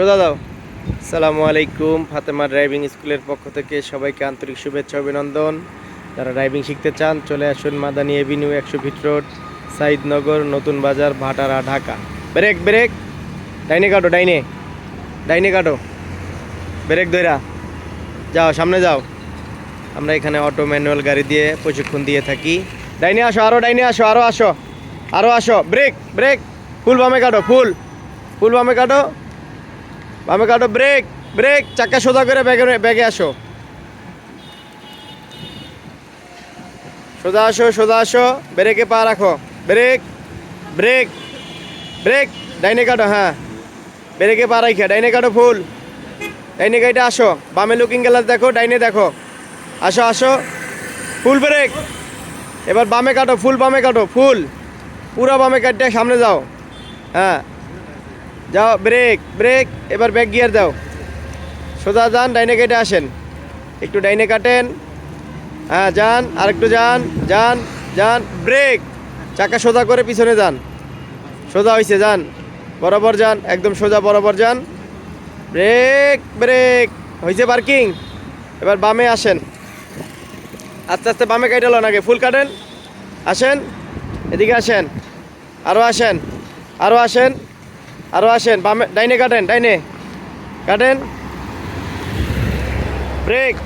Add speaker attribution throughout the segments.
Speaker 1: সোজা দাও সালামু আলাইকুম, ফাতেমা ড্রাইভিং স্কুলের পক্ষ থেকে সবাইকে আন্তরিক শুভেচ্ছা, অভিনন্দন। যারা ড্রাইভিং শিখতে চান, চলে আসুন মাদানী এভিনিউ একশো ফিট রোড সাইদনগর নতুন বাজার, ভাটারা, ঢাকা। Break brake. ডাইনে কাটো, ডাইনে। ডাইনে কাটো। ব্রেক দইরা যাও, সামনে যাও। আমরা এখানে অটো, ম্যানুয়াল গাড়ি দিয়ে প্রশিক্ষণ দিয়ে থাকি। ডাইনে আসো আরও ডাইনে আসো আরও আসো। আরও আসো। Break break. ফুল বামে কাটো, ফুল। ফুল বামে কাটো। বামে কাটো ব্রেক ব্রেক চাকা সোজা করে ব্যাগে ব্যাগে আসো। সোজা আসো সোজা আসো ব্রেকে পা রাখো। ব্রেক ব্রেক ব্রেক ডাইনে কাটো হ্যাঁ। ব্রেকে পা রাখে ডাইনে কাটো ফুল। ডাইনে গাড়িটা আসো, বামে লুকিং গ্লাস দেখো, ডাইনে দেখো। আসো আসো। ফুল ব্রেক এবার বামে কাটো ফুল বামে কাটো ফুল পুরো বামে কাটতে সামনে যাও। হ্যাঁ। যাও ব্রেক ব্রেক এবার ব্যাক গিয়ার দাও। সোজা যান, ডাইনে কেটে আসেন। একটু ডাইনে কাটেন। হ্যাঁ যান আর একটু যান যান যান ব্রেক চাকা সোজা করে পিছনে যান। সোজা হয়েছে যান। বরাবর যান, একদম সোজা বরাবর যান। ব্রেক ব্রেক হয়েছে পার্কিং এবার বামে আসেন। আস্তে আস্তে বামে কাটালো নাকি ফুল কাটেন। আসেন। এদিকে আসেন। আরও আসেন। আরও আসেন। আরও আসেন, বামে, ডাইনে কাটেন ডাইনে। কাটেন। ব্রেক।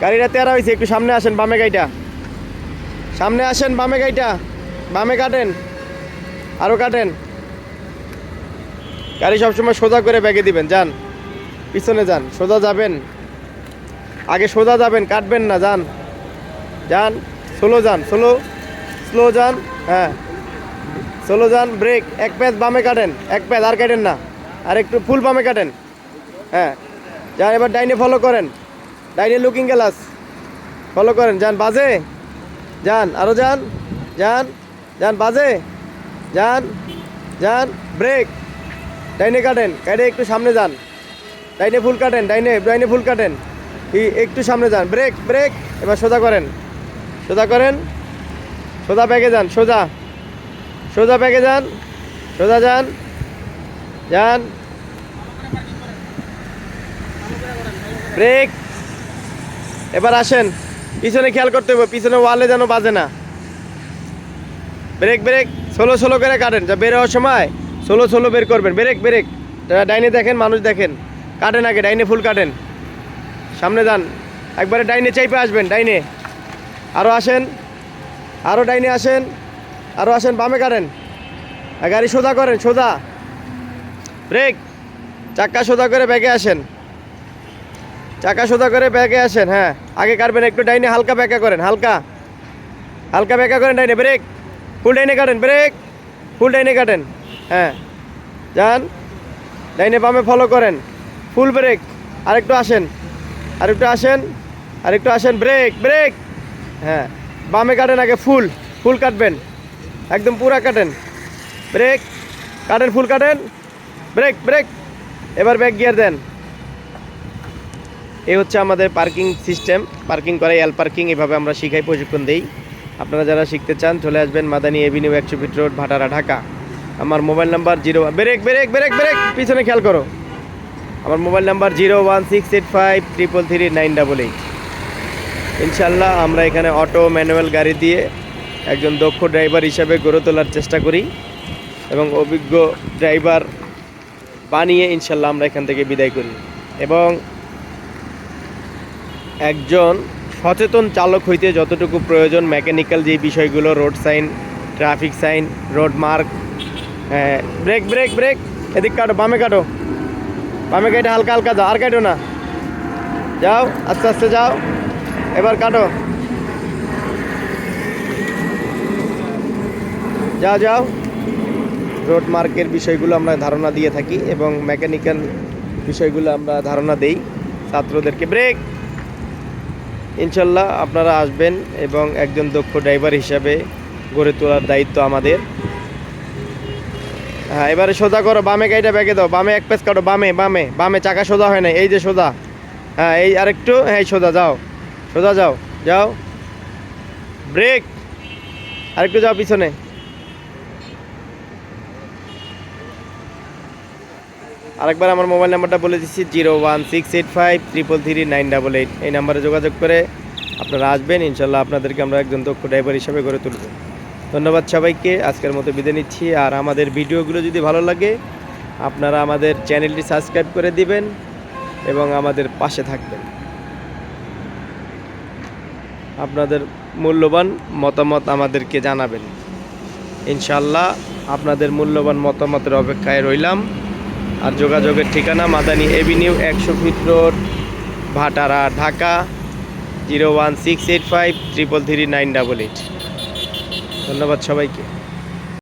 Speaker 1: গাড়িটা তেরা হয়েছে একটু সামনে আসেন, বামে গাড়িটা। সামনে আসেন, বামে গাড়িটা। বামে কাটেন। আরও কাটেন। গাড়ি সবসময় সোজা করে ব্যাগে দিবেন, যান। পিছনে যান, সোজা যাবেন। আগে সোজা যাবেন, কাটবেন না, যান। যান, স্লো যান, স্লো স্লো যান হ্যাঁ। স্লো যান ব্রেক এক প্যাচ বামে কাটেন, এক প্যাচ আর কাটেন না। আর একটু ফুল বামে কাটেন। হ্যাঁ। যান, এবার ডাইনে ফলো করেন। ডাইনে লুকিং গ্লাস ফলো করেন। যান, বাজে? যান আরও যান। যান যান, বাজে? যান যান ব্রেক ডাইনে কাটেন। কাটে একটু সামনে যান। ডাইনে ফুল কাটেন, ডাইনে ডাইনে ফুল কাটেন। একটু সামনে যান। ব্রেক ব্রেক এবার সোজা করেন। সোজা করেন। সোজা ব্যাগে যান, সোজা। সোজা ব্যাগে যান, সোজা যান যান। ব্রেক। এবার আসেন, পিছনে খেয়াল করতে হবে, পিছনে ওয়ালে যেন বাজে না। ব্রেক ব্রেক ষোলো ষোলো করে কাটেন, যা বের হওয়ার সময় ষোলো ষোলো বের করবেন। Brake brake. ডাইনে দেখেন, মানুষ দেখেন। কাটেন আগে, ডাইনে ফুল কাটেন। সামনে যান। একবারে ডাইনে চাইপে আসবেন, ডাইনে। আরও আসেন আরও ডাইনে আসেন। আরও আসেন, বামে আর গাড়ি সোজা করেন, সোজা। ব্রেক। চাকা সোজা করে ব্যাগে আসেন। চাকা সোজা করে ব্যাগে আসেন হ্যাঁ। আগে কাটবেন, একটু ডাইনে হালকা ব্যাকা করেন, হালকা। হালকা ব্যাকা করেন ডাইনে, ব্রেক। ফুল ডাইনে কাটেন, ব্রেক। ফুল ডাইনে কাটেন হ্যাঁ। যান। ডাইনে বামে ফলো করেন, ফুল ব্রেক। আরেকটু আসেন আরেকটু আসেন আরেকটু আসেন, ব্রেক ব্রেক। হ্যাঁ। বামে কাটেন আগে ফুল ফুল কাটবেন। একদম পুরা কাটেন। ব্রেক, কাটেন, ফুল কাটেন। Brake brake. এবার ব্যাক গিয়ার দেন। এই হচ্ছে আমাদের পার্কিং সিস্টেম। পার্কিং করাই এল পার্কিং এভাবে আমরা শিখাই, প্রশিক্ষণ দিই। আপনারা যারা শিখতে চান, চলে আসবেন মাদানি এভিনিউ একশো ফিট রোড, ভাটারা, ঢাকা। আমার mobile number zero brake brake brake brake! পিছনে খেয়াল করো। আমার mobile number zero one six eight five triple three nine double eight. ইনশাল্লাহ আমরা এখানে অটো, ম্যানুয়াল গাড়ি দিয়ে একজন দক্ষ ড্রাইভার হিসাবে গড়ে তোলার চেষ্টা করি এবং অভিজ্ঞ ড্রাইভার বানিয়ে ইনশাল্লাহ আমরা এখান থেকে বিদায় করি। এবং একজন সচেতন চালক হইতে যতটুকু প্রয়োজন মেকানিক্যাল যে বিষয়গুলো road sign traffic sign road mark হ্যাঁ ব্রেক ব্রেক ব্রেক এদিক কাটো, বামে কাটো। বামে কেটে, হালকা হালকা, যাও, আর কাটো না। যাও, আস্তে আস্তে যাও, এবার কাটো। যাও যাও। রোড মার্কের বিষয়গুলো আমরা ধারণা দিয়ে থাকি এবং মেকানিক্যাল বিষয়গুলো আমরা ধারণা দেই ছাত্রদেরকে। ব্রেক ইনশাল্লাহ আপনারা আসবেন এবং একজন দক্ষ ড্রাইভার হিসাবে গড়ে তোলার দায়িত্ব আমাদের। হ্যাঁ এবারে সোজা করো, বামে গাড়িটা ব্যাগে দাও, বামে এক পেস কাটো, বামে বামে বামে চাকা সোজা হয় না, এই যে সোজা। হ্যাঁ এই আরেকটু হ্যাঁ সোজা, যাও সোজা যাও যাও। ব্রেক আরেকটু যাও পিছনে। আরেকবার আমার মোবাইল নাম্বারটা বলে দিচ্ছি, zero one six eight five triple three nine double eight. এই নাম্বারে যোগাযোগ করে আপনারা আসবেন, ইনশাল্লাহ আপনাদেরকে আমরা একজন দক্ষ ড্রাইভার হিসাবে গড়ে তুলব। ধন্যবাদ সবাইকে, আজকের মতো বিদায় নিচ্ছি। আর আমাদের ভিডিওগুলো যদি ভালো লাগে, আপনারা আমাদের চ্যানেলটি সাবস্ক্রাইব করে দিবেন এবং আমাদের পাশে থাকবেন। আপনাদের মূল্যবান মতামত আমাদেরকে জানাবেন। ইনশাল্লাহ আপনাদের মূল্যবান মতামতের অপেক্ষায় রইলাম। আর যোগাযোগের ঠিকানা মাদানি এভিনিউ একশো feet road, Bhatara, Dhaka, zero one six eight five triple three nine double eight ধন্যবাদ সবাইকে।